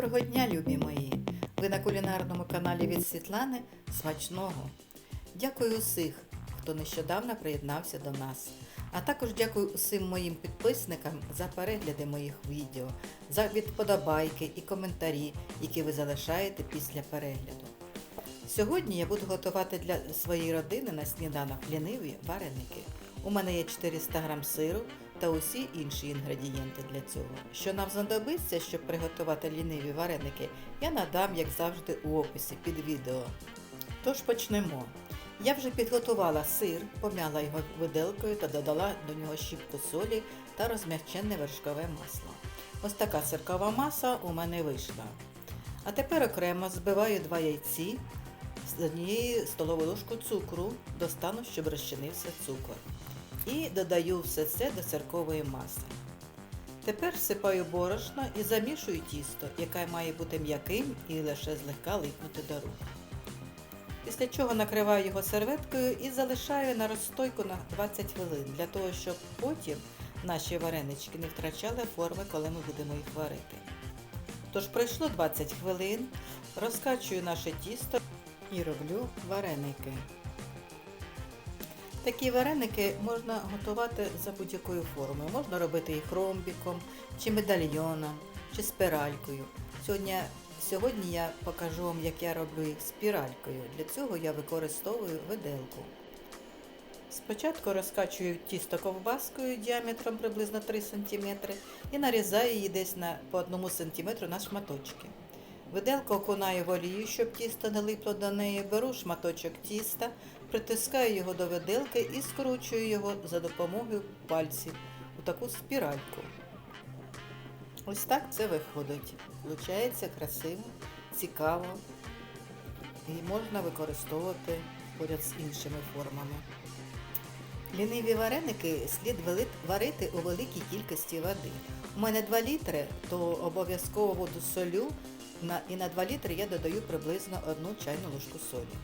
Доброго дня, любі мої! Ви на кулінарному каналі від Світлани Смачного. Дякую усіх, хто нещодавно приєднався до нас. А також дякую усім моїм підписникам за перегляди моїх відео, за відподобайки і коментарі, які ви залишаєте після перегляду. Сьогодні я буду готувати для своєї родини на сніданок ліниві вареники. У мене є 400 г сиру та усі інші інгредієнти для цього. Що нам знадобиться, щоб приготувати ліниві вареники, я надам, як завжди, у описі під відео. Тож почнемо. Я вже підготувала сир, пом'яла його виделкою та додала до нього щіпку солі та розм'якчене вершкове масло. Ось така сиркова маса у мене вийшла. А тепер окремо збиваю два яйці з однією столовою ложкою цукру до стану, щоб розчинився цукор. І додаю все це до сиркової маси. Тепер всипаю борошно і замішую тісто, яке має бути м'яким і лише злегка липнути до рук. Після чого накриваю його серветкою і залишаю на розстойку на 20 хвилин, для того, щоб потім наші варенички не втрачали форми, коли ми будемо їх варити. Тож пройшло 20 хвилин, розкачую наше тісто і роблю вареники. Такі вареники можна готувати за будь-якою формою. Можна робити їх ромбіком, чи медальйоном, чи спіралькою. Сьогодні, сьогодні я покажу вам, як я роблю їх спіралькою. Для цього я використовую виделку. Спочатку розкачую тісто ковбаскою діаметром приблизно 3 см і нарізаю її десь на, по 1 см на шматочки. Виделку окунаю в олію, щоб тісто не липло до неї, беру шматочок тіста, притискаю його до виделки і скручую його за допомогою пальців у таку спіральку. Ось так це виходить. Получається красиво, цікаво і можна використовувати поряд з іншими формами. Ліниві вареники слід варити у великій кількості води. У мене 2 літри, то обов'язково воду солю і на 2 літри я додаю приблизно 1 чайну ложку солі.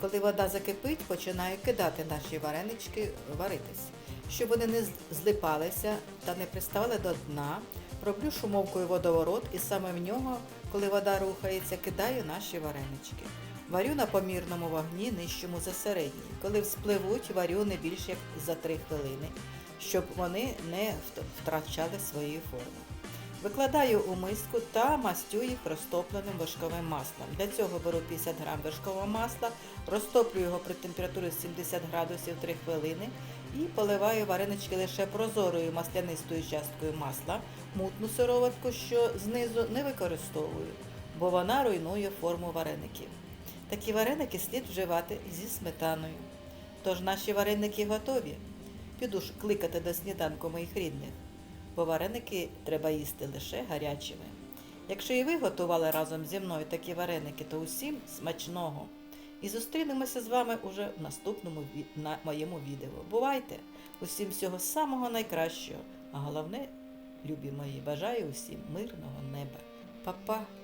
Коли вода закипить, починаю кидати наші варенички варитись. Щоб вони не злипалися та не приставали до дна, роблю шумовкою водоворот і саме в нього, коли вода рухається, кидаю наші варенички. Варю на помірному вогні нижчому за середній. Коли вспливуть, варю не більше як за 3 хвилини, щоб вони не втрачали своєї форми. Викладаю у миску та мастю їх розтопленим вершковим маслом. Для цього беру 50 г вершкового масла, розтоплю його при температурі 70 градусів 3 хвилини і поливаю варенички лише прозорою маслянистою часткою масла, мутну сироватку, що знизу не використовую, бо вона руйнує форму вареників. Такі вареники слід вживати зі сметаною. Тож наші вареники готові. Піду ж кликати до сніданку моїх рідних бо вареники треба їсти лише гарячими. Якщо і ви готували разом зі мною такі вареники, то усім смачного! І зустрінемося з вами уже в наступному на моєму відео. Бувайте! Усім всього самого найкращого, а головне, любі мої, бажаю усім мирного неба. Па-па!